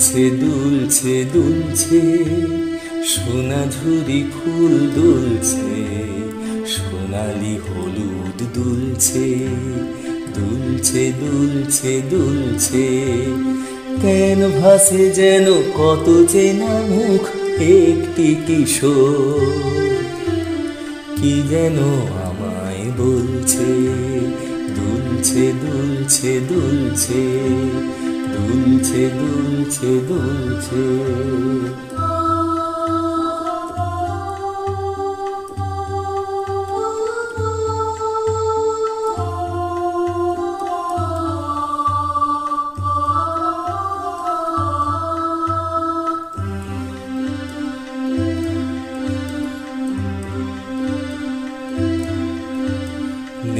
দুলছে দুলছে দুলছে সোনা ঝুরি ফুল দুলছে, সোনালি হলুদ দুলছে দুলছে দুলছে দুলছে। কেন ভাসে যেন কত চেনা মুখ, একটি কিশোর। কি যেন আমায় বলছে, দুলছে দুলছে দুলছে দুলছে দুলছে দুলছে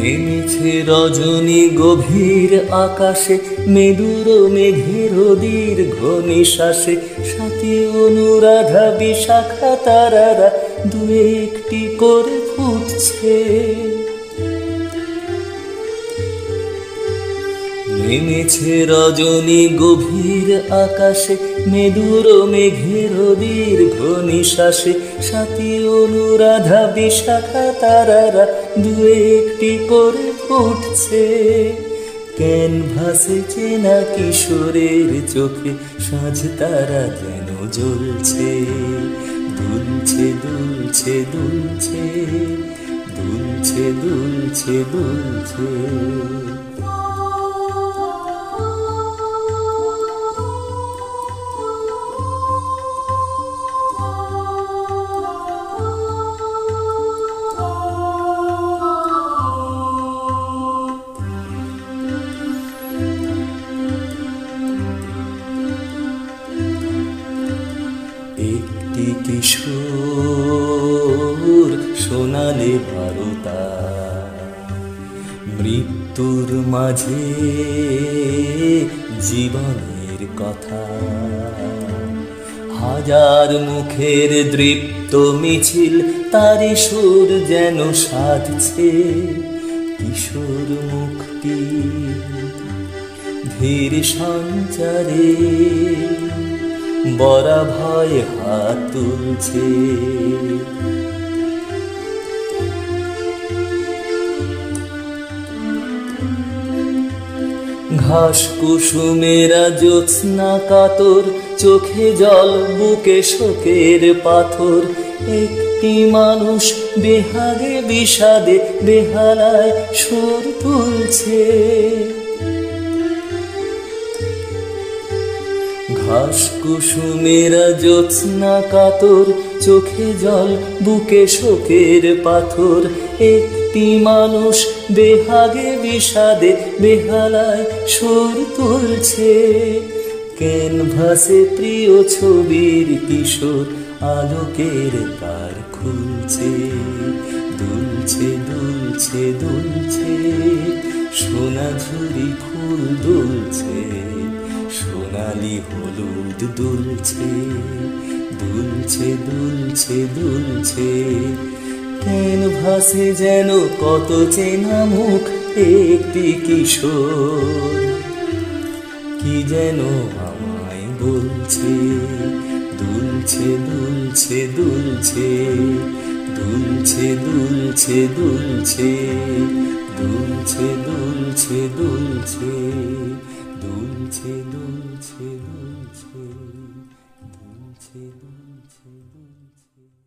নেমেছে রজনী গভীর আকাশে, মেদুর মেঘের দীর্ঘ নিশ্বাসে সাথী অনুরাধা বিশাখা তারারা দু একটি করে ফুটছে। নেমেছে রজনী গভীর আকাশে, মেদুর মেঘের দীর্ঘ নিশ্বাসে সাথী অনুরাধা বিশাখা তারারা দু একটি করে ফুটছে ক্যানভাসে চেনা কিশোরের চোখে? সাজ তারা যেন জ্বলছে। দুলছে দুলছে দুলছে। দুলছে দুলছে দুলছে। কিশোর সোনালে ভারতা মৃত্যুর মাঝে জীবনের কথা। হাজার মুখের দৃপ্ত মিছিল তারি সুর যেন সাধছে কিশোর মুক্তি। ধীর সঞ্চারে বরা ভয় হাত তুলছে। ঘাস কুসুমেরা জ্যোৎস্না কাতর, চোখে জল, বুকে শোকের পাথর। একটি মানুষ বেহাগে বিষাদে বেহালায় সুর তুলছে। কুসুমেরা জ্যোৎস্না কাতর, চোখে জল, বুকে শোকের পাথর। একটি মানুষ বেহাগে বিষাদে, বেহালায় সুর তুলছে। ক্যানভাসে প্রিয় ছবির কিশোর আলোকের তার খুলছে। দুলছে দুলছে দুলছে সোনা ঝুরি ফুল দুলছে। সোনালি হলুদ দুলছে দুলছে দুলছে দুলছে। কেন ভাসে যেন কত চেনা মুখ একটি কিশোর? কি যেন আমায় বলছে, দুলছে দুলছে দুলছে দুলছে দুলছে দুলছে দুলছে দুলছে দুলছে। 눈치 눈치 눈치 눈치 눈치 눈치